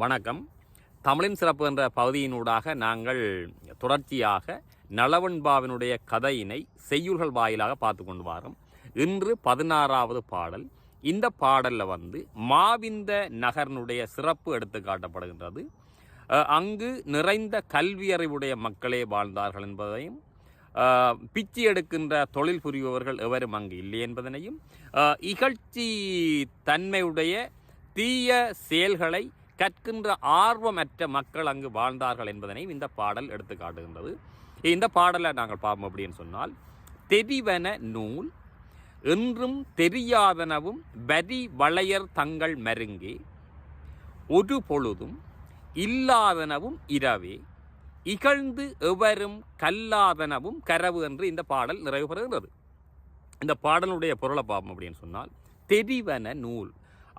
வணக்கம். தமிழின் சிறப்பு என்ற பகுதியினூடாக நாங்கள் தொடர்ச்சியாக நலவன்பாவினுடைய கதையினை செய்யுள்கள் வாயிலாக பார்த்து கொண்டு வரோம். இன்று பதினாறாவது பாடல். இந்த பாடலில் வந்து மாவிந்த நகரனுடைய சிறப்பு எடுத்து காட்டப்படுகின்றது. அங்கு நிறைந்த கல்வியறிவுடைய மக்களே வாழ்ந்தார்கள் என்பதையும் பிச்சி பிச்சை எடுக்கின்ற தொழில் புரிபவர்கள் எவரும் அங்கு இல்லை என்பதனையும் இகழ்ச்சி தன்மையுடைய தீய செயல்களை கற்கின்ற ஆர்வமற்ற மக்கள் அங்கு வாழ்ந்தார்கள் என்பதனை இந்த பாடல் எடுத்து காட்டுகின்றது இந்த பாடலை நாங்கள் பார்ப்போம் அப்படின்னு சொன்னால் தெரிவன நூல் என்றும் தெரியாதனவும் வரி வளையர் தங்கள் மருங்கே ஒரு பொழுதும் இல்லாதனவும் இரவே இகழ்ந்து எவரும் கல்லாதனவும் கரவு என்று இந்த பாடல் நிறைவு பெறுகிறது இந்த பாடலுடைய பொருளை பார்ப்போம் அப்படின்னு சொன்னால் தெரிவன நூல்.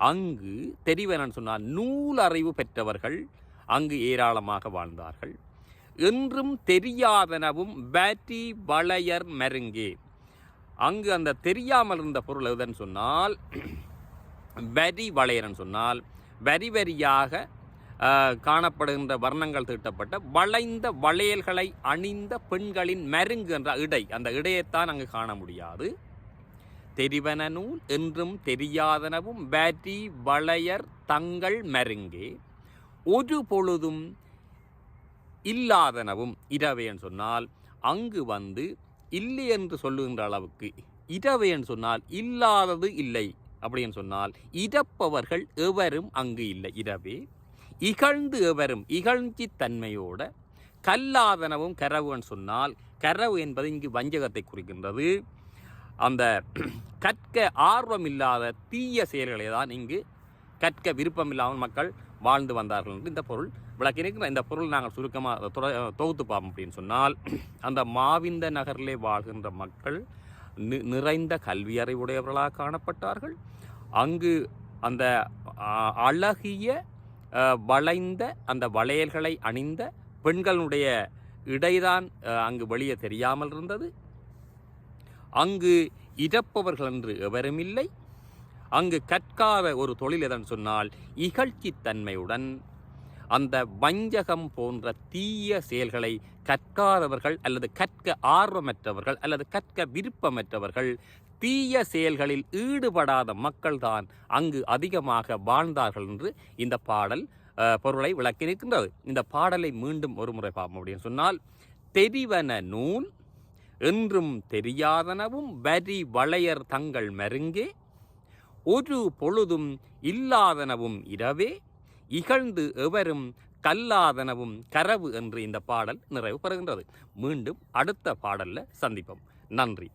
அங்கு தெரிவனன்னு சொன்னால் நூல் அறிவு பெற்றவர்கள் அங்கு ஏராளமாக வாழ்ந்தார்கள். என்றும் தெரியாதனவும் பேட்டி வளையர் மருங்கே. அங்கு அந்த தெரியாமல் இருந்த பொருள் எதுன்னு சொன்னால் வரி வளையர்னு சொன்னால் வரி வரியாக காணப்படுகின்ற வர்ணங்கள் தீட்டப்பட்ட வளைந்த வளையல்களை அணிந்த பெண்களின் மருங்கு என்ற இடை. அந்த இடையைத்தான் அங்கு காண முடியாது. தெரிவன நூல் என்றும் தெரியாதனவும் பேட்டி வளையர் தங்கள் மருங்கே. ஒரு பொழுதும் இல்லாதனவும் இரவேன்னு சொன்னால் அங்கு வந்து இல்லை என்று சொல்லுகின்ற அளவுக்கு இரவேன்னு சொன்னால் இல்லாதது இல்லை அப்படின்னு சொன்னால் இறப்பவர்கள் எவரும் அங்கு இல்லை. இரவே இகழ்ந்து எவரும் இகழ்ச்சி தன்மையோட கல்லாதனவும் கரவுன்னு சொன்னால் கரவு என்பது இங்கு வஞ்சகத்தை குறிக்கின்றது. அந்த கற்க ஆர்வம் இல்லாத தீய செயல்களை தான் இங்கு கற்க விருப்பம் இல்லாமல் மக்கள் வாழ்ந்து வந்தார்கள் என்று இந்த பொருள் விளக்கியிருக்கிற இந்த பொருள் நாங்கள் சுருக்கமாக தொகுத்து பார்ப்போம் அப்படின்னு சொன்னால் அந்த மாவிந்த நகரிலே வாழ்கின்ற மக்கள் நி- நிறைந்த கல்வி அறிவுடையவர்களாக காணப்பட்டார்கள். அங்கு அந்த அழகிய வளைந்த அந்த வளையல்களை அணிந்த பெண்களுடைய இடைதான் அங்கு வெளியே தெரியாமல் இருந்தது. அங்கு இறப்பவர்கள் என்று எவரும் இல்லை அங்கு கற்காத ஒரு தொழில் எதன் சொன்னால் இகழ்ச்சி தன்மையுடன். அந்த வஞ்சகம் போன்ற தீய செயல்களை கற்காதவர்கள் அல்லது கற்க ஆர்வமற்றவர்கள் அல்லது கற்க விருப்பமற்றவர்கள் தீய செயல்களில் ஈடுபடாத மக்கள்தான் அங்கு அதிகமாக வாழ்ந்தார்கள் என்று இந்த பாடல் பொருளை விளக்கி நிற்கின்றது இந்த பாடலை மீண்டும் ஒரு முறை பார்ப்போம் அப்படின்னு சொன்னால் தெரிவன நூல் என்றும் தெரியாதனவும் வரி வளையர் தங்கள் மருங்கே. ஒரு பொழுதும் இல்லாதனவும் இரவே. இகழ்ந்து எவரும் கல்லாதனவும் கரவு என்று இந்த பாடல் நிறைவு பெறுகின்றது மீண்டும் அடுத்த பாடலில் சந்திப்போம். நன்றி.